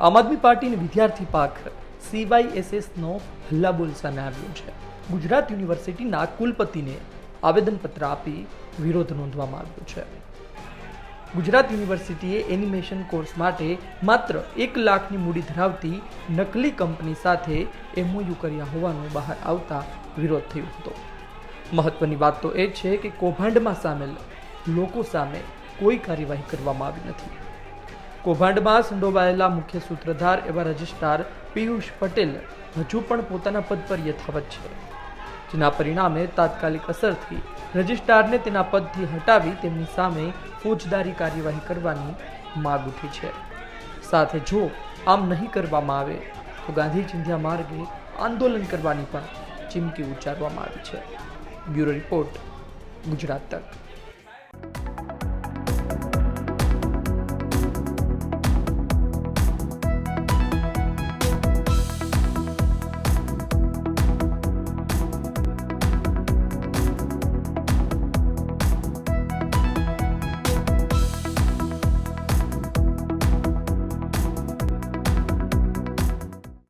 આમ આદમી પાર્ટીની વિદ્યાર્થી પાક સીવાયએસએસનો હલ્લાબોલ સામે આવ્યો છે. ગુજરાત યુનિવર્સિટીના કુલપતિને આવેદનપત્ર આપી વિરોધ નોંધવામાં આવ્યો છે. ગુજરાત યુનિવર્સિટીએ એનિમેશન કોર્સ માટે માત્ર એક લાખની મૂડી ધરાવતી નકલી કંપની સાથે એમઓયુ કર્યા હોવાનું બહાર આવતા વિરોધ થયો હતો. મહત્વની વાત તો એ છે કે કૌભાંડમાં સામેલ લોકો સામે કોઈ કાર્યવાહી કરવામાં આવી નથી. કૌભાંડમાં સંડોવાયેલા મુખ્ય સૂત્રધાર એવા રજિસ્ટ્રાર પિયુષ પટેલ હજુ પણ પોતાના પદ પર યથાવત છે. જેના પરિણામે તાત્કાલિક અસરથી રજિસ્ટ્રારને તેના પદથી હટાવી તેમની સામે ફોજદારી કાર્યવાહી કરવાની માગ ઉઠી છે. સાથે જો આમ નહીં કરવામાં આવે, તો ગાંધી ચિંધ્યા માર્ગે આંદોલન કરવાની પણ ચીમકી ઉચ્ચારવામાં આવી છે. બ્યુરો રિપોર્ટ ગુજરાત તક.